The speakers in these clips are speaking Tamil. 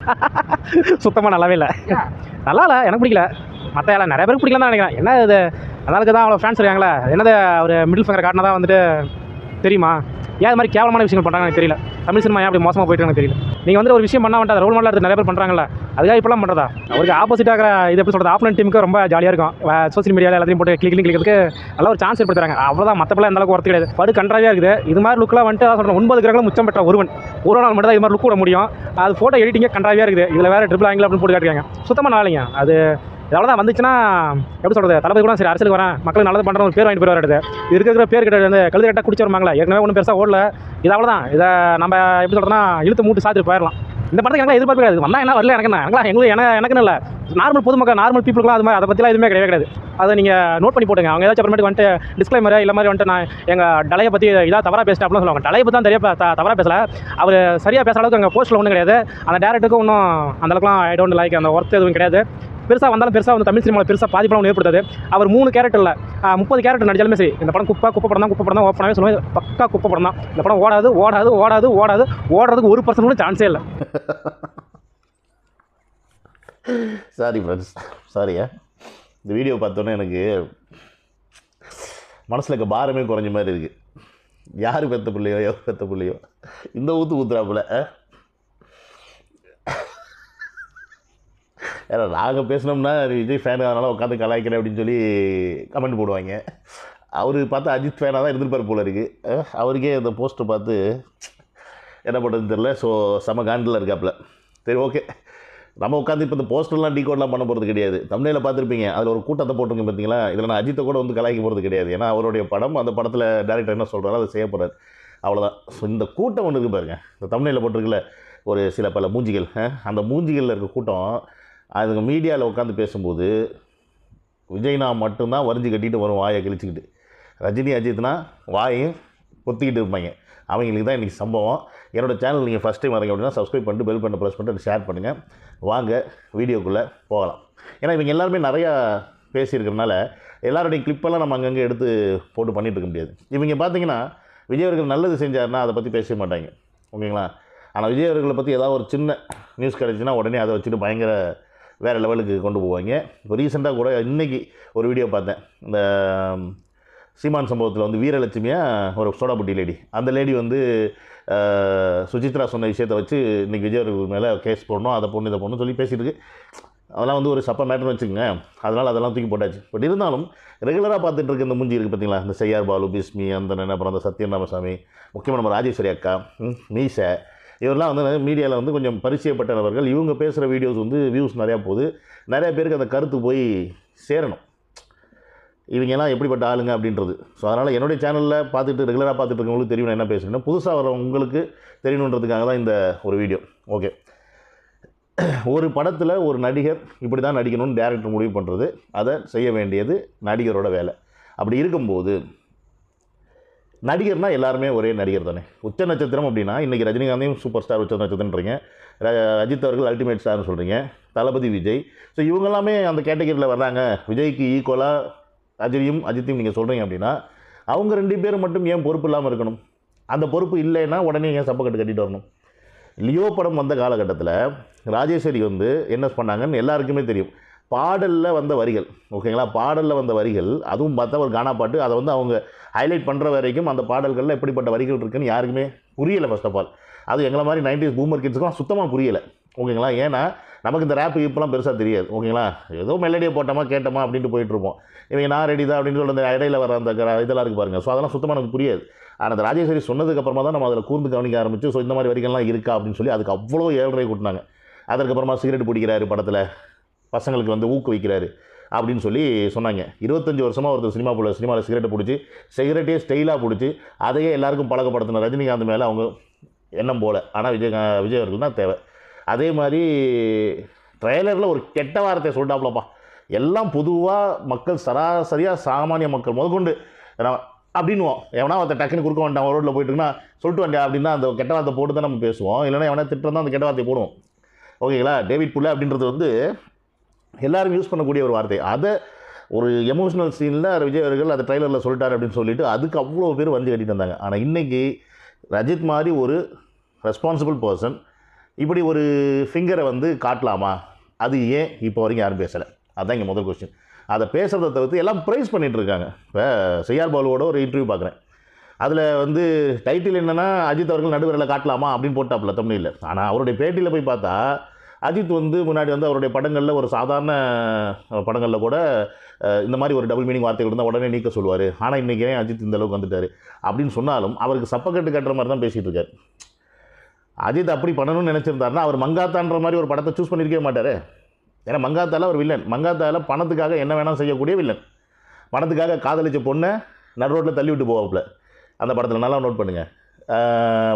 சுத்தமாக நல்லாவே இல்லை. நல்லா இல்லை எனக்கு பிடிக்கல. மற்ற எல்லாம் நிறைய பேருக்கு பிடிக்கலன்னு தான் நினைக்கிறேன். என்ன இது? அதனால தான் அவ்வளோ ஃபேன்ஸ் இருக்காங்களே. என்னது அவர் மிடில் ஃபிங்கர் காட்டினா தான் வந்துட்டு தெரியுமா? ஏன் அது மாதிரி கேவலமான விஷயங்கள் பண்ணுறாங்க எனக்கு தெரியல. தமிழ் சினிமா ஏன் அப்படி மோசமாக போயிட்டு எனக்கு தெரியல. நீங்கள் வந்து ஒரு விஷயம் பண்ண வேண்டாம் ரோல் மாடல் எடுத்து நிறைய பேர் பண்ணுறாங்கல்ல அதுக்காக இப்படிலாம் பண்ணுறதா அவருக்கு ஆப்போசிட்டாக ஆகிற இது எப்படி சொல்கிறது ஆப்லன் டீமுக்கு ரொம்ப ஜாலியாக இருக்கும். சோசியல் மீடியாவில் எல்லாத்தையும் போட்டு கிளிக் கிளிக்கிறதுக்கு நல்ல ஒரு சான்ஸ் ஏற்படுத்துறாங்க. அவ்வளோதான் மற்றப்பெல்லாம் எந்த அளவுக்கு ஒர்த்து கிடையாது. படு கன்றாவியாக இருக்குது. இது மாதிரி லுக்கெலாம் வந்துட்டு அதான் சொல்கிறேன் ஒன்பது கிரகங்களும் முச்சம் பெற்ற ஒருவன். ஒரு நாள் மட்டும் தான் இது மாதிரி லுக் விட முடியும். அது ஃபோட்டோ எடிட்டிங்கே கன்றாவியாக இருக்குது. இதில் வேறு ட்ரிபிள் ஆங்கிள் அப்படின்னு போட்டு காட்டுறாங்க சுத்தமாக நாளைங்க அது இதெல்லாம் தான் வந்துச்சுன்னா எப்படி சொல்கிறது தளபதி கூட சரி அரசியலுக்கு வரேன். மக்களுக்கு நல்லது பண்ணுற ஒரு பேர் வாங்கிட்டு போய் வருது இது இருக்கிற பேர் கிட்ட வந்து கழுது கட்டாக குடிச்சு வருவாங்களா ஏற்கனவே ஒன்றும் பெருசாக ஓடல. இது அவ்வளோதான் இதை நம்ம எப்படி சொல்கிறோன்னா இழுத்து மூட்டு சாத்திட்டு போயிடலாம். இந்த படத்துக்கு எனக்கு எதிர்பார்ப்பு கிடையாது. வந்தால் என்ன வரல எனக்கு என்ன? எனக்குலாம் எங்களுக்கு எனக்கு எனக்குன்னு இல்லை. நார்மல் பொதுமக்கள் நார்மல் பீப்புளுக்குலாம் அது மாதிரி அதை பற்றிலாம் எதுவுமே கிடையவே கிடையாது. அதை நீங்கள் நோட் பண்ணி போட்டுங்க அவங்க ஏதாச்சும் அப்புறமேட்டு வந்துட்டு டிஸ்க்ளைமர் இல்லை மாதிரி வந்துட்டு நான் எங்கள் டலையை பற்றி இதாக தவறாக பேசிட்டேன் அப்படின்னு சொல்லுவாங்க. டலையை பற்றி தான் தெரிய தவறாக பேசல. அவர் சரியாக பேசுகிற அளவுக்கு அங்கே போஸ்ட்டில் ஒன்றும் கிடையாது. அந்த டேரக்டருக்கும் ஒன்றும் அந்த அளவுக்குலாம் ஐ டோன்ட் லைக் அந்த ஒர்த் எதுவும் கிடையாது. பெருசாக வந்தாலும் பெருசாக வந்து தமிழ் சினிமாவில் பெருசாக பாதிப்பெல்லாம் ஒன்றும் ஏற்படுத்தாது அவர் மூணு கேரக்டரில் முப்பது கேரக்டர் நடிச்சாலுமே சரி இந்த படம் குப்பை குப்பை படம் தான் குப்பை படம் தான் ஓப்பனாகவே சொல்லுவேன் பக்கா குப்பை படம் தான். இந்த படம் ஓடாது ஓடாது ஓடாது ஓடாது ஓடுறதுக்கு ஒரு பர்சன்ட் கூட சான்ஸே இல்லை. சாரி ஃப்ரெண்ட்ஸ் சாரியா இந்த வீடியோ பார்த்தோன்னே எனக்கு மனசில் இருக்க பாரமே குறைஞ்ச மாதிரி இருக்குது யார் பெற்ற பிள்ளையோ எவ்வளோ பெற்ற பிள்ளையோ? இந்த ஊற்று ஊத்துறாப்புல ஏன்னா நாங்கள் பேசினோம்னா விஜய் ஃபேன் அதனால் உட்காந்து கலாய்க்கிறேன் அப்படின்னு சொல்லி கமெண்ட் போடுவாங்க. அவர் பார்த்தா அஜித் ஃபேனாக தான் இருந்திருப்பார் போல இருக்குது அவருக்கே அந்த போஸ்ட்டை பார்த்து என்ன பண்ணுறதுன்னு தெரில ஸோ செம காண்டில் இருக்காப்புல. சரி ஓகே நம்ம உட்காந்து இப்போ இந்த போஸ்டர்லாம் டீகோட்லாம் பண்ண போகிறது கிடையாது. தமிழில் பார்த்துருப்பீங்க. அதில் ஒரு கூட்டத்தை போட்டுங்க பார்த்தீங்களா இதில் நான் அஜித்தை கூட வந்து கலாய்க்க போகிறது கிடையாது. ஏன்னா அவருடைய படம் அந்த படத்தில் டேரக்டர் என்ன சொல்கிறாரோ அதை செய்ய போகிறார் அவ்வளோதான் ஸோ இந்த கூட்டம் ஒன்று இருக்கு பாருங்க. இந்த தமிழில் போட்டிருக்குல்ல ஒரு சில பல மூஞ்சிகள். அந்த மூஞ்சிகளில் இருக்க கூட்டம் அதுங்க மீடியாவில் உட்காந்து பேசும்போது விஜய்னா மட்டும்தான் வரிஞ்சு கட்டிட்டு வரும் வாயை கிழிச்சிக்கிட்டு. ரஜினி அஜித்னா வாயையும் பொத்திக்கிட்டு இருப்பாங்க. அவங்களுக்கு தான் இன்றைக்கி சம்பவம். என்னோடய சேனல் நீங்கள் ஃபஸ்ட் டைம் வரீங்க அப்படின்னா சப்ஸ்கிரைப் பண்ணிட்டு பெல் பண்ண ப்ரெஸ் பண்ணிட்டு ஷேர் பண்ணுங்கள் வாங்க வீடியோக்குள்ளே போகலாம். ஏன்னா இவங்க எல்லாருமே நிறையா பேசியிருக்கிறனால எல்லாருடைய கிளிப்பெல்லாம் நம்ம அங்கங்கே எடுத்து போட்டு பண்ணிகிட்டு இருக்க முடியாது. இவங்க பார்த்தீங்கன்னா விஜய் அவர்கள் நல்லது செஞ்சாருன்னா அதை பற்றி பேசவே மாட்டாங்க. ஓகேங்களா? ஆனால் விஜய் அவர்களை பற்றி ஏதாவது ஒரு சின்ன நியூஸ் கிடச்சின்னா உடனே அதை வச்சுட்டு பயங்கர வேறு லெவலுக்கு கொண்டு போவாங்க. இப்போ ரீசெண்டாக கூட இன்றைக்கி ஒரு வீடியோ பார்த்தேன். இந்த சீமான் சம்பவத்தில் வந்து வீரலட்சுமியாக ஒரு சோடாபுட்டி லேடி அந்த லேடி வந்து சுஜித்ரா சொன்ன விஷயத்தை வச்சு இன்றைக்கி விஜய் அவர்கள் மேலே கேஸ் போடணும் அதை பொண்ணு இதை பொண்ணு சொல்லி பேசிட்டு இருக்கு. அதெல்லாம் வந்து ஒரு சப்ப மேட்டர்னு வச்சுக்கோங்க. அதனால் அதெல்லாம் தூக்கி போட்டாச்சு. பட் இருந்தாலும் ரெகுலராக பார்த்துட்டு இருக்க இந்த மூஞ்சி இருக்குது பார்த்தீங்களா இந்த செய்யார் பாலு பிஸ்மி அந்த அப்புறம் அந்த சத்யநாமசாமி முக்கியமாக நம்ம ராஜேஸ்வரி அக்கா மீசை இவரெல்லாம் வந்து மீடியாவில் வந்து கொஞ்சம் பரிச்சயப்பட்ட நபர்கள். இவங்க பேசுகிற வீடியோஸ் வந்து வியூஸ் நிறையா போகுது. நிறையா பேருக்கு அந்த கருத்து போய் சேரணும். இவங்கெல்லாம் எப்படிப்பட்ட ஆளுங்க அப்படின்றது. ஸோ அதனால் என்னுடைய சேனலில் பார்த்துட்டு ரெகுலராக பார்த்துட்டு இருக்கவங்களுக்கு தெரியும் நான் என்ன பேசுகிறேன்னா புதுசாக வர உங்களுக்கு தெரியணுன்றதுக்காக தான் இந்த ஒரு வீடியோ ஓகே ஒரு படத்தில் ஒரு நடிகர் இப்படி தான் நடிக்கணும்னு டேரக்டர் முடிவு பண்ணுறது அதை செய்ய வேண்டியது நடிகரோட வேலை. அப்படி இருக்கும்போது நடிகர்னால் எல்லாருமே ஒரே நடிகர் தானே. உச்ச நட்சத்திரம் அப்படின்னா இன்றைக்கி ரஜினிகாந்தையும் சூப்பர் ஸ்டார் உச்ச நட்சத்திரன்றீங்க ர- அஜித் அவர்கள் அல்டிமேட் ஸ்டார்னு சொல்கிறீங்க தளபதி விஜய். ஸோ இவங்க எல்லாமே அந்த கேட்டகரியில் வர்றாங்க. விஜய்க்கு ஈக்குவலாக அஜியும் அஜித்தையும் நீங்கள் சொல்கிறீங்க அப்படின்னா அவங்க ரெண்டு பேரும் மட்டும் ஏன் பொறுப்பு இல்லாமல் இருக்கணும்? அந்த பொறுப்பு இல்லைன்னா உடனே ஏன் சப்பக்கட்டு கட்டிட்டு வரணும்? லியோ படம் வந்த காலகட்டத்தில் ராஜேஸ்வரி வந்து என்ன பண்ணாங்கன்னு எல்லாருக்குமே தெரியும். பாடலில் வந்த வரிகள் ஓகேங்களா பாடலில் வந்த வரிகள் அதுவும் பார்த்தா ஒரு கானா பாட்டு அதை வந்து அவங்க ஹைலைட் பண்ணுற வரைக்கும் அந்த பாடல்களில் எப்படிப்பட்ட வரிகள் இருக்குன்னு யாருக்குமே புரியலை ஃபர்ஸ்ட் ஆஃப் ஆல் அது எங்களை மாதிரி நைன்டிஸ் பூமர் கிட்ஸுக்கும் சுத்தமாக புரியலை ஓகேங்களா ஏன்னா நமக்கு இந்த ரேப் இப்போலாம் பெருசாக தெரியாது ஓகேங்களா ஏதோ மெலடியை போட்டோமா கேட்டோமா அப்படின்ட்டு போயிட்டுருப்போம் இவங்க நான் ரெடி தான் அப்படின்னு சொல்லி அந்த இடையில வர அந்த க- இதெல்லாம் இருக்குது பாருங்கள் ஸோ அதெல்லாம் சுத்தமாக நமக்கு புரியாது. ஆனால் அந்த ராஜேஸ்வரி சொன்னதுக்கப்புறமா தான் நம்ம அதில் கூர்ந்து கவனிக்க ஆரம்பிச்சு ஸோ இந்த மாதிரி வரிகள்லாம் இருக்கா அப்படின்னு சொல்லி அதுக்கு அவ்வளோ ஏழ்ரை கூட்டினாங்க. அதற்கப்புறமா சிகரெட் பிடிக்கிறாரு படத்தில். பசங்களுக்கு வந்து ஊக்குவிக்கிறாரு அப்படின்னு சொல்லி சொன்னாங்க. இருபத்தஞ்சி வருஷமாக ஒருத்தர் சினிமா போல சினிமாவில் சிகரெட்டை பிடிச்சி சிகரெட்டே ஸ்டைலாக பிடிச்சி அதையே எல்லாருக்கும் பழக்கப்படுத்தின ரஜினிகாந்த் மேலே அவங்க எண்ணம் போல. ஆனால் விஜய் விஜய் அவர்கள் தான் தேவை. அதே மாதிரி ட்ரெய்லரில் ஒரு கெட்ட வார்த்தையை சொல்லிட்டாப்லப்பா. எல்லாம் பொதுவாக மக்கள் சராசரியாக சாமானிய மக்கள் முதற்கொண்டு அப்படின்வோம் எவனா ஒருத்த டக்குன்னு குறுக்க வேண்டாம் ரோட்டில் போயிட்டுருக்குன்னா சொல்லிட்டு வந்தேன் அப்படின்னா அந்த கெட்ட வார்த்தை போட்டு தான் நம்ம பேசுவோம். இல்லைன்னா எவனா திட்டம் தான் அந்த கெட்ட வார்த்தையை போடுவோம். ஓகேங்களா? டேவிட் புல்ல அப்படின்றது வந்து எல்லாரும் யூஸ் பண்ணக்கூடிய ஒரு வார்த்தை. அதை ஒரு எமோஷனல் சீனில் விஜய் அவர்கள் அதை ட்ரைலரில் சொல்லிட்டார் அப்படின்னு சொல்லிட்டு அதுக்கு அவ்வளோ பேர் வந்து கட்டிட்டு வந்தாங்க. ஆனால் இன்றைக்கி ரஜித் மாதிரி ஒரு ரெஸ்பான்சிபிள் பர்சன் இப்படி ஒரு ஃபிங்கரை வந்து காட்டலாமா? அது ஏன் இப்போ வரைக்கும் யாரும் பேசலை? அதுதான் இங்கே முதல் கொஸ்டின் அதை பேசுகிறத தவிர்த்து எல்லாம் ப்ரைஸ் பண்ணிகிட்ருக்காங்க இருக்காங்க. இப்போ செய்யார் பாலுவோட ஒரு இன்டர்வியூ பார்க்குறேன் அதில் வந்து டைட்டில் என்னென்னா அஜித் அவர்கள் நடுவரில் காட்டலாமா? அப்படின்னு போட்டாப்புல தமிழில். ஆனால் அவருடைய பேட்டியில் போய் பார்த்தா அஜித் வந்து முன்னாடி வந்து அவருடைய படங்களில் ஒரு சாதாரண படங்களில் கூட இந்த மாதிரி ஒரு டபுள் மீனிங் வார்த்தைகள் இருந்தால் உடனே நீக்க சொல்லுவார். ஆனால் இன்றைக்கி ஏன் அஜித் இந்த அளவுக்கு வந்துட்டார்? அப்படின்னு சொன்னாலும் அவருக்கு சப்பக்கட்டு கட்டுற மாதிரி தான் பேசிகிட்டு இருக்கார். அஜித் அப்படி பண்ணணும்னு நினச்சிருந்தாருன்னா அவர் மங்காத்தான்ற மாதிரி ஒரு படத்தை சூஸ் பண்ணியிருக்கவே மாட்டார். ஏன்னா மங்காத்தால ஒரு வில்லன் மங்காத்தால பணத்துக்காக என்ன வேணாலும் செய்யக்கூடிய வில்லன் பணத்துக்காக காதலிச்ச பொண்ணை நடு ரோட்டில் தள்ளி விட்டு போவாப்புல. அந்த படத்தில் நல்லா நோட் பண்ணுங்கள்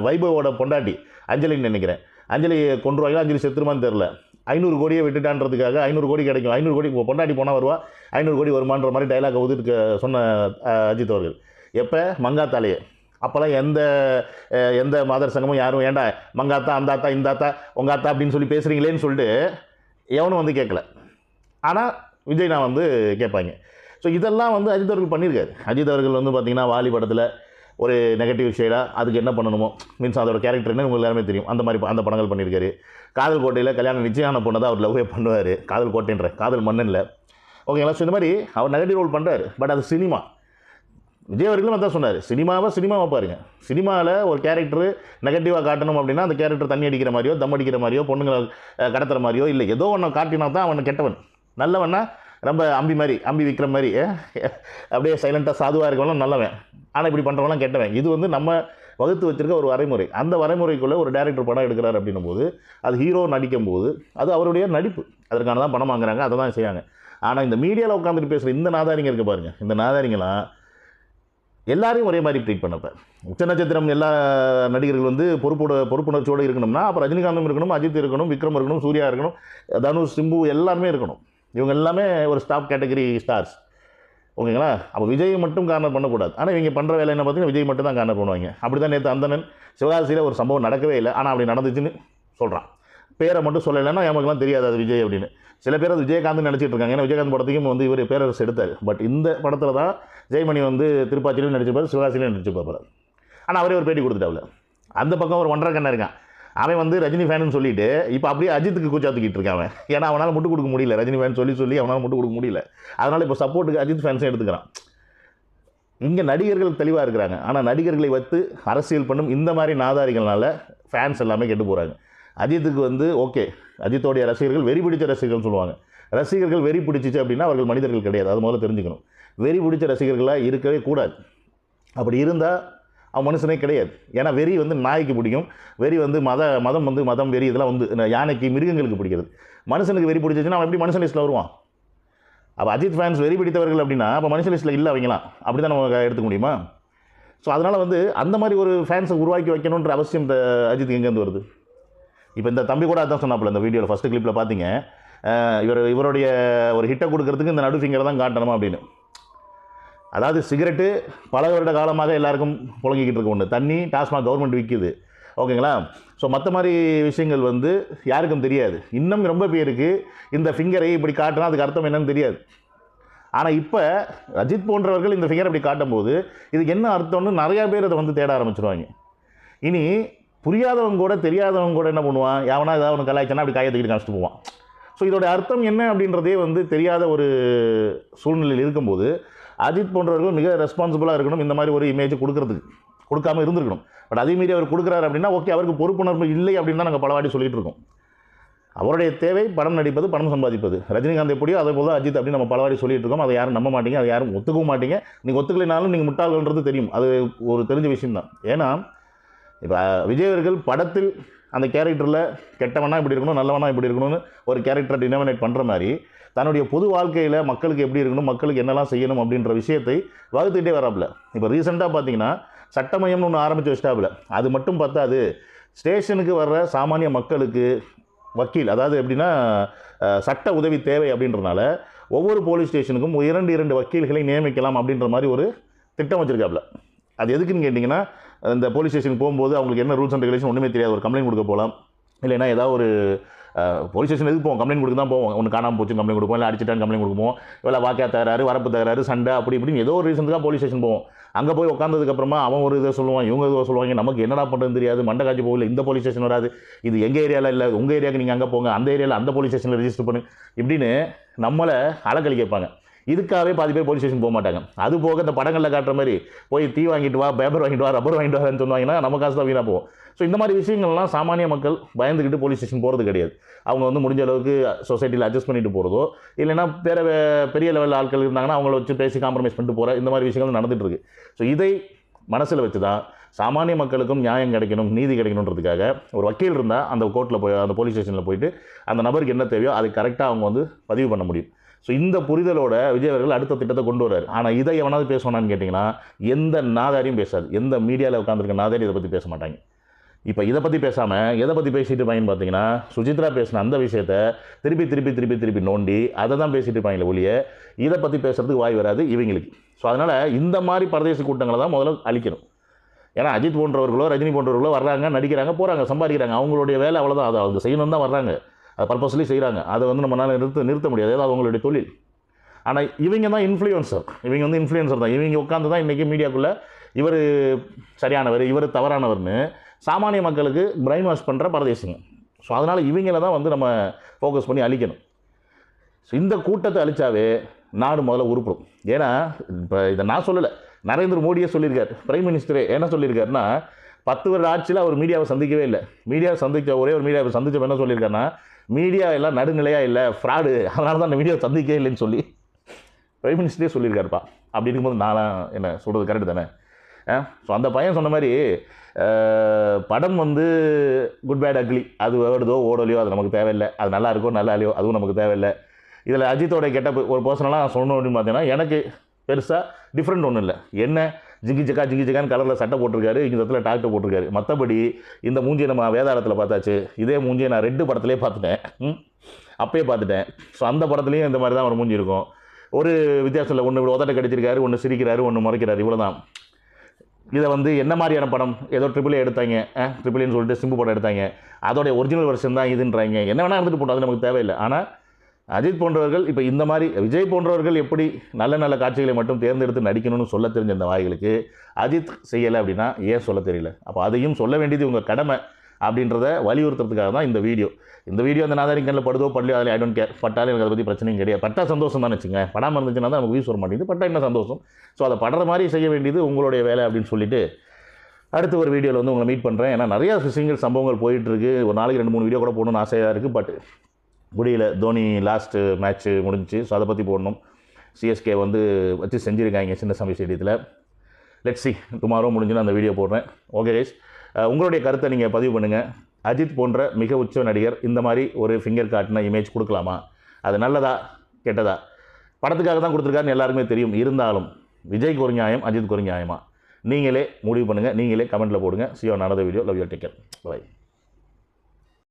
வைபவோட பொண்டாட்டி அஞ்சலின்னு நினைக்கிறேன். அஞ்சலி கொண்டுருவாங்க அஞ்சலி செத்துருமான்னு தெரில ஐநூறு கோடியை விட்டுட்டான்றதுக்காக ஐநூறு கோடி கிடைக்கும். ஐநூறு கோடி பொண்டாட்டி போனால் வருவா ஐநூறு கோடி வருமான்ற மாதிரி டைலாக் ஊதிட்டு சொன்ன அஜித் அவர்கள். எப்போ? மங்காத்தாலேயே. அப்போல்லாம் எந்த எந்த மாதர் சங்கமும் யாரும் ஏன்டா மங்காத்தா அந்தாத்தா இந்தாத்தா உங்காத்தா அப்படின்னு சொல்லி பேசுகிறீங்களேன்னு சொல்லிட்டு எவனும் வந்து கேட்கல. ஆனால் விஜய் நான் வந்து கேட்பாங்க. ஸோ இதெல்லாம் வந்து அஜித் அவர்கள் பண்ணியிருக்காரு. அஜித் அவர்கள் வந்து பார்த்திங்கன்னா வாலி படத்தில் ஒரு நெகட்டிவ் ஷேடாக அதுக்கு என்ன பண்ணணுமோ? மீன்ஸ் அதோட கேரக்டர் என்ன உங்களுக்கு எல்லாருமே தெரியும். அந்த மாதிரி அந்த படங்கள் பண்ணியிருக்காரு. காதல் கோட்டையில் கல்யாணம் நிச்சயமான பொண்ணை தான் அவர் லவ்வே பண்ணுவார். காதல் கோட்டைன்ற காதல் மன்னனில் ஓகேங்களா ஸோ இந்த மாதிரி அவர் நெகட்டிவ் ரோல் பண்ணுறாரு பட் அது சினிமா. விஜய் அவர்களும் அதான் சொன்னார். சினிமாவை சினிமாவை பாருங்க. சினிமாவில் ஒரு கேரக்டர் நெகட்டிவாக காட்டணும் அப்படின்னா அந்த கேரக்டர் தண்ணி அடிக்கிற மாதிரியோ தம் அடிக்கிற மாதிரியோ பொண்ணுங்களை கடத்துகிற கடத்துற மாதிரியோ இல்லை. ஏதோ ஒன்று காட்டினா தான் அவன் கெட்டவன். நல்லவன்னா ரொம்ப அம்பி மாதிரி அம்பி விற்கிற மாதிரி அப்படியே சைலண்ட்டாக சாதுவாக இருக்கவனும் நல்லவன். ஆனால் இப்படி பண்ணுறவங்களாம் கெட்டவன். இது வந்து நம்ம வகுத்து வச்சிருக்க ஒரு வரைமுறை. அந்த வரைமுறைக்குள்ளே ஒரு டேரக்டர் படம் எடுக்கிறார் அப்படின்னும் போது அது ஹீரோ நடிக்கும் போது அது அவருடைய நடிப்பு. அதற்கான தான் பணம் வாங்குறாங்க அதை தான் செய்யாங்க ஆனால் இந்த மீடியாவில் உட்காந்துட்டு பேசுகிற இந்த நாதாரிங்க இருக்க பாருங்கள் இந்த நாதாரிங்களாம் எல்லாரையும் ஒரே மாதிரி ட்ரீட் பண்ணப்பேன் உச்ச நட்சத்திரம் எல்லா நடிகர்கள் வந்து பொறுப்போட பொறுப்புணர்ச்சியோடு இருக்கணும்னா அப்போ ரஜினிகாந்தும் இருக்கணும் அஜித் இருக்கணும் விக்ரம் இருக்கணும் சூர்யா இருக்கணும் தனுஷ் சிம்பு எல்லாருமே இருக்கணும். இவங்க எல்லாமே ஒரு ஸ்டாப் கேட்டகரி ஸ்டார்ஸ் ஓகேங்களா அப்போ விஜய் மட்டும் கார்னர் பண்ணக்கூடாது. ஆனால் இவங்க பண்ணுற வேலை என்ன பார்த்தீங்கன்னா விஜய் மட்டும் தான் கார்னர் பண்ணுவாங்க. அப்படி தான் நேற்று அந்தனன் சிவகாசியில் ஒரு சம்பவம் நடக்கவே இல்லை. ஆனால் அப்படி நடந்துச்சுன்னு சொல்கிறான் பேரை மட்டும் சொல்லலைன்னா நமக்குலாம் தெரியாது அது விஜய் அப்படின்னு. சில பேர் அது விஜயகாந்த் நினச்சிட்டு இருக்காங்க. ஏன்னா விஜயகாந்த் படத்துக்கும் வந்து இவர் பேரரசு எடுத்தார். பட் இந்த படத்தில் தான் ஜெயமணி வந்து திருப்பாச்சிலையும் நடிச்சிருப்பார் சிவகாசிலையும் நடிச்சிருப்பார். ஆனால் அவரே ஒரு பேட்டி கொடுத்துட்டாப்ல. அந்த பக்கம் ஒரு ஒன்றரை கண்ணா இருக்கான். அவன் வந்து ரஜினி ஃபேனுன்னு சொல்லிட்டு இப்போ அப்படியே அஜித்துக்கு கூச்சா தூக்கிட்டு இருக்கான் அவன். ஏன்னா அவனால் முட்டு கொடுக்க முடியல. ரஜினி ஃபேன் சொல்லி சொல்லி அவனால் முட்டு கொடுக்க முடியல. அதனால் இப்போ சப்போர்ட்டுக்கு அஜித் ஃபேன்ஸும் எடுத்துக்கிறான். இங்கே நடிகர்கள் தெளிவாக இருக்கிறாங்க. ஆனால் நடிகர்களை வைத்து அரசியல் பண்ணும் இந்த மாதிரி நாதாரிகள்னால ஃபேன்ஸ் எல்லாமே கெட்டு போகிறாங்க அஜித்துக்கு வந்து ஓகே அஜித்தோடைய ரசிகர்கள் வெறி பிடிச்ச ரசிகர்கள் சொல்லுவாங்க. ரசிகர்கள் வெறி பிடிச்சிச்சு அப்படின்னா அவர்கள் மனிதர்கள் கிடையாது. அது முதல்ல தெரிஞ்சுக்கணும். வெறி பிடிச்ச ரசிகர்களாக இருக்கவே கூடாது. அப்படி இருந்தால் அவன் மனுஷனே கிடையாது. ஏன்னா வெறி வந்து நாய்க்கு பிடிக்கும். வெறி வந்து மத மதம் வந்து மதம் வெறி இதெல்லாம் வந்து இந்த யானைக்கு மிருகங்களுக்கு பிடிக்கிறது மனுஷனுக்கு வெறி பிடிச்சிச்சுன்னா அவன் எப்படி மனுஷன் லிஸ்ட்டில் வருவான்? அப்போ அஜித் ஃபேன்ஸ் வெறி பிடித்தவர்கள் அப்படின்னா அப்போ மனுஷன் லிஸ்ட்டில் இல்லை அவங்களாம் அப்படி தான் நம்ம எடுத்துக்க முடியுமா? ஸோ அதனால் வந்து அந்த மாதிரி ஒரு ஃபேன்ஸை உருவாக்கி வைக்கணுன்ற அவசியம் இந்த அஜித் எங்கேருந்து வருது. இப்போ இந்த தம்பி கூட அதான் சொன்னாப்புல இந்த வீடியோவில் ஃபஸ்ட்டு கிளிப்பில் பார்த்தீங்க இவர் இவருடைய ஒரு ஹிட்டை கொடுக்கறதுக்கு இந்த நடு ஃபிங்கரை தான் காட்டணுமா அப்படின்னு. அதாவது சிகரெட்டு பல வருட காலமாக எல்லாருக்கும் புழங்கிக்கிட்டு இருக்க ஒன்று தண்ணி டாஸ்மாக் கவர்மெண்ட் விற்கிது ஓகேங்களா ஸோ மற்ற மாதிரி விஷயங்கள் வந்து யாருக்கும் தெரியாது. இன்னும் ரொம்ப பேருக்கு இந்த ஃபிங்கரை இப்படி காட்டினா அதுக்கு அர்த்தம் என்னன்னு தெரியாது. ஆனால் இப்போ அஜித் போன்றவர்கள் இந்த ஃபிங்கரை இப்படி காட்டும்போது இதுக்கு என்ன அர்த்தம்னு நிறையா பேர் அதை வந்து தேட ஆரம்பிச்சிருவாங்க. இனி புரியாதவங்க கூட தெரியாதவங்க கூட என்ன பண்ணுவான்? எவனா ஏதாவது ஒன்று கலாய்ச்சனா அப்படி கையை தூக்கிட்டு காமிச்சிட்டு போவான். ஸோ இதோட அர்த்தம் என்ன அப்படின்றதே வந்து தெரியாத ஒரு சூழ்நிலையில் இருக்கும்போது அஜித் போன்றவர்கள் மிக ரெஸ்பான்சிபிளாக இருக்கணும். இந்த மாதிரி ஒரு இமேஜ் கொடுக்கறதுக்கு கொடுக்காம இருந்திருக்கணும். பட் அதே மீறி அவர் கொடுக்குறாரு அப்படின்னா ஓகே அவருக்கு பொறுப்புணர்வு இல்லை அப்படின்னு தான் நாங்கள் பலவாடி சொல்லிட்டு இருக்கோம். அவருடைய தேவை படம் நடிப்பது பணம் சம்பாதிப்பது. ரஜினிகாந்த் எப்படியோ அதே போல் அஜித் அப்படின்னு நம்ம பலவாடி சொல்லிட்டு இருக்கோம். அதை யாரும் நம்ப மாட்டீங்க அதை யாரும் ஒத்துக்கவும் மாட்டீங்க. நீங்கள் ஒத்துக்கலைனாலும் நீங்கள் முட்டாள்கள்ன்றது தெரியும். அது ஒரு தெரிஞ்ச விஷயம்தான் ஏன்னா இப்போ விஜய் அவர்கள் படத்தில் அந்த கேரக்டரில் கெட்டவனா இப்படி இருக்கணும் நல்லவனா இப்படி இருக்கணும்னு ஒரு கேரக்டரை டினோமினேட் பண்ணுற மாதிரி தன்னுடைய பொது வாழ்க்கையில் மக்களுக்கு எப்படி இருக்கணும் மக்களுக்கு என்னெல்லாம் செய்யணும் அப்படின்ற விஷயத்தை வகுத்துக்கிட்டே வராப்புல. இப்போ ரீசெண்டாக பார்த்தீங்கன்னா சட்டமயம்னு ஒன்று ஆரம்பித்து வச்சிட்டாப்புல. அது மட்டும் பத்தாது. ஸ்டேஷனுக்கு வர்ற சாமானிய மக்களுக்கு வக்கீல் அதாவது எப்படின்னா சட்ட உதவி தேவை அப்படின்றனால ஒவ்வொரு போலீஸ் ஸ்டேஷனுக்கும் இரண்டு இரண்டு வக்கீல்களை நியமிக்கலாம் அப்படின்ற மாதிரி ஒரு திட்டம் வச்சுருக்காப்புல. அது எதுக்குன்னு கேட்டிங்கன்னா இந்த போலீஸ் ஸ்டேஷனுக்கு போகும்போது அவங்களுக்கு என்ன ரூல்ஸ் அண்ட் ரெகுலேஷன் ஒன்றுமே தெரியாது. ஒரு கம்ப்ளைண்ட் கொடுக்க போகலாம் இல்லைன்னா ஏதாவது ஒரு போலீஸ் ஸ்டேஷன் எதுக்கு போவோம்? கம்ப்ளைண்ட் கொடுக்க தான் போவோம். ஒன்று காணாமல் போச்சு கம்ப்ளைண்ட் கொடுப்போம் இல்லை அடிச்சிட்டான் கம்ப்ளைண்ட் கொடுப்போம் இல்லை வாக்கா தகராறு வரப்பு தகராறு சண்டை அப்படி இப்படின்னு ஏதோ ஒரு ரீசனுக்காக போலீஸ் ஸ்டேஷன் போவோம். அங்கே போய் உட்காந்ததுக்கப்புறமா அவன் ஒரு இதை சொல்லுவான் இவங்க இதை சொல்லுவாங்க நமக்கு என்னடா பண்ணுறதுன்னு தெரியாது மண்டை காட்சி போகல இந்த போலீஸ் ஸ்டேஷன் வராது. இது எங்கள் ஏரியாவில் இல்லை உங்கள் ஏரியாவுக்கு நீங்கள் அங்கே போங்க அந்த ஏரியாவில் அந்த போலீஸ் ஸ்டேஷனில் ரிஜிஸ்டர் பண்ணு. இப்படின்னு நம்மளை அலக்கழி கேட்பாங்க இதுக்காகவே பாதி பேர் போலீஸ் ஸ்டேஷன் போக மாட்டாங்க அது போக இந்த படங்களில் காட்டுற மாதிரி போய் தீ வாங்கிட்டு வா பேப்பர் வாங்கிட்டு வா ரப்பர் வாங்கிட்டு வான்னு சொன்னாங்கன்னா நம்ம காசு தான் வீணாக போகும். ஸோ இந்த மாதிரி விஷயங்கள்லாம் சாமானிய மக்கள் பயந்துக்கிட்டு போலீஸ் ஸ்டேஷன் போகிறது கிடையாது. அவங்க வந்து முடிஞ்ச அளவுக்கு சொசைட்டியில் அட்ஜஸ்ட் பண்ணிட்டு போகிறதோ இல்லைன்னா வேறு பெரிய லெவலில் ஆட்கள் இருந்தாங்கன்னா அவங்கள வச்சு பேசி காம்ப்ரமைஸ் பண்ணிட்டு போகிற இந்த மாதிரி விஷயங்கள் நடந்துட்டு இருக்கு. ஸோ இதை மனசில் வச்சு தான் சாமானிய மக்களுக்கும் நியாயம் கிடைக்கணும் நீதி கிடைக்கணுன்றதுக்காக ஒரு வக்கீல் இருந்தால் அந்த கோர்ட்டில் போய் அந்த போலீஸ் ஸ்டேஷனில் போயிட்டு அந்த நபருக்கு என்ன தேவையோ அதை கரெக்டாக அவங்க வந்து பதிவு பண்ண முடியும். ஸோ இந்த புரிதலோட விஜய் அவர்கள் அடுத்த திட்டத்தை கொண்டு வராரு ஆனால் இதை எவனாவது பேசணும்னு கேட்டிங்கன்னா எந்த நாதாரியும் பேசாது. எந்த மீடியாவில் உட்காந்துருக்க நாதாரி இதை பற்றி பேச மாட்டாங்க. இப்போ இதை பற்றி பேசாமல் எதை பற்றி பேசிட்டு இருப்பாங்கன்னு பார்த்தீங்கன்னா சுஜித்ரா பேசின அந்த விஷயத்த திருப்பி திருப்பி திருப்பி திருப்பி நோண்டி அதை தான் பேசிட்டு இருப்பாங்களே ஒழிய இதை பற்றி பேசுறதுக்கு வாய் வராது இவங்களுக்கு. ஸோ அதனால் இந்த மாதிரி பரதேச கூட்டங்களை தான் முதல்ல அழிக்கணும். ஏன்னா அஜித் போன்றவர்களோ ரஜினி போன்றவர்களோ வர்றாங்க நடிக்கிறாங்க போகிறாங்க சம்பாதிக்கிறாங்க. அவங்களுடைய வேலை அவ்வளோதான் அதை அவங்க செய்யணும் தான் வர்றாங்க. அது பர்பஸ்லி செய்கிறாங்க அதை வந்து நம்மளால் நிறுத்த நிறுத்த முடியாது. அது அவங்களுடைய தொழில். ஆனால் இவங்க தான் இன்ஃப்ளூயன்சர் இவங்க வந்து இன்ஃப்ளூயன்சர் தான். இவங்க உட்காந்து தான் இன்றைக்கி மீடியாக்குள்ளே இவர் சரியானவர் இவர் தவறானவர்னு சாமானிய மக்களுக்கு பிரெயின் வாஷ் பண்ணுற பரதேசிங்க. ஸோ அதனால் இவங்கள தான் வந்து நம்ம ஃபோக்கஸ் பண்ணி அழிக்கணும். ஸோ இந்த கூட்டத்தை அழித்தாவே நாடு முதல்ல உருப்படும். ஏன்னா இப்போ இதை நான் சொல்லலை. நரேந்திர மோடியே சொல்லியிருக்கார். பிரைம் மினிஸ்டரே என்ன சொல்லியிருக்காருன்னா பத்து வருட ஆட்சியில் அவர் மீடியாவை சந்திக்கவே இல்லை. மீடியாவை சந்தித்த ஒரே ஒரு மீடியாவை சந்திச்ச என்ன சொல்லியிருக்காருன்னா மீடியா எல்லாம் நடுநிலையாக இல்லை ஃப்ராடு. அதனால தான் அந்த மீடியாவை சந்திக்கவே இல்லைன்னு சொல்லி. பிரைம் மினிஸ்டரே சொல்லியிருக்காருப்பா. அப்படி இருக்கும்போது நான்லாம் என்ன சொல்கிறது கரெக்டு தானே? ஸோ அந்த பையன் சொன்ன மாதிரி படம் வந்து குட் பேட் அக்லி அது ஓடுதோ ஓடலையோ அது நமக்கு தேவையில்லை. அது நல்லா இருக்கோ நல்லா இல்லையோ அதுவும் நமக்கு தேவையில்லை. இதில் அஜித்தோட கெட்டப் ஒரு பர்சனலாக சொல்லணும் அப்படின்னு பார்த்தீங்கன்னா எனக்கு பெருசாக டிஃப்ரெண்ட் ஒன்றும் இல்லை. என்ன? ஜிங்கி ஜக்கா ஜிங்கி ஜக்கான்னு கலரில் சட்டை போட்டிருக்காரு இங்கே இடத்துல டாக்டர் போட்டிருக்காரு. மற்றபடி இந்த மூஞ்சியை நம்ம வேதாளத்தில் பார்த்தாச்சு. இதே மூஞ்சியை நான் ரெட்டு படத்துலேயே பார்த்துட்டேன். அப்பயே பார்த்துட்டேன். ஸோ அந்த படத்துலேயும் இந்த மாதிரி தான் ஒரு மூஞ்சி இருக்கும். ஒரு வித்தியாசம் இல்லை. ஒன்று இப்படி உதட்ட கடிச்சிருக்காரு ஒன்று சிரிக்கிறாரு ஒன்று முறைக்கிறாரு. இவ்வளோ தான் இதை வந்து என்ன மாதிரியான படம்? ஏதோ ட்ரிபிளே எடுத்தாங்க. ட்ரிபிள்னு சொல்லிட்டு சிம்பு படம் எடுத்தாங்க. அதோடைய ஒரிஜினல் வருஷன் தான் இதுன்றாங்க. என்ன வேணால் இருந்துட்டு போட்டோம். அது நமக்கு தேவையில்லை. ஆனால் அஜித் போன்றவர்கள் இப்போ இந்த மாதிரி விஜய் போன்றவர்கள் எப்படி நல்ல நல்ல காட்சிகளை மட்டும் தேர்ந்தெடுத்து நடிக்கணும்னு சொல்ல தெரிஞ்ச இந்த வாய்களுக்கு அஜித் செய்யலை அப்படின்னா ஏன் சொல்ல தெரியல? அப்போ அதையும் சொல்ல வேண்டியது உங்கள் கடமை அப்படின்றத வலியுறுத்துறதுக்காக தான் இந்த வீடியோ. இந்த வீடியோ அந்த நாதாரி கண்ணில் படுதோ படலையோ அதில் ஐ டோன்ட் கேர் பட்டாலும் எனக்கு அதை பற்றி பிரச்சனையும் கிடையாது. பட்டா சந்தோஷம் தான் வச்சுங்க. படாமல் இருந்துச்சுன்னா தான் நமக்கு யூஸ் வர மாட்டேங்குது. பட்டா என்ன சந்தோஷம்? ஸோ அதை படுற மாதிரி செய்ய வேண்டியது உங்களுடைய வேலை அப்படின்னு சொல்லிட்டு அடுத்த ஒரு வீடியோவில் வந்து உங்களை மீட் பண்ணுறேன் ஏன்னா நிறையா விஷயங்கள் சம்பவங்கள் போயிட்டுருக்கு. ஒரு நாளைக்கு ரெண்டு மூணு வீடியோ கூட போகணும்னு ஆசையாக இருக்குது பட் முடியல. தோனி லாஸ்ட்டு மேட்ச்சு முடிஞ்சுச்சு. ஸோ அதை பற்றி போடணும். சிஎஸ்கே வந்து வச்சு செஞ்சுருக்காங்க சின்னசாமி ஸ்டேடியத்தில் லெட் சி டுமாரோ முடிஞ்சுன்னு அந்த வீடியோ போடுறேன். ஓகே ரைஸ் உங்களுடைய கருத்தை நீங்கள் பதிவு பண்ணுங்கள் அஜித் போன்ற மிக உச்ச நடிகர் இந்த மாதிரி ஒரு ஃபிங்கர் காட்டின இமேஜ் கொடுக்கலாமா? அது நல்லதா? கெட்டதா? படத்துக்காக தான் கொடுத்துருக்காருன்னு எல்லாருக்குமே தெரியும். இருந்தாலும் விஜய்க்கு ஒரு நியாயம் அஜித்துக்கு ஒரு நியாயமா? நீங்களே முடிவு பண்ணுங்கள் நீங்களே கமெண்ட்டில் போடுங்க. சியோ நடந்த video love you take care bye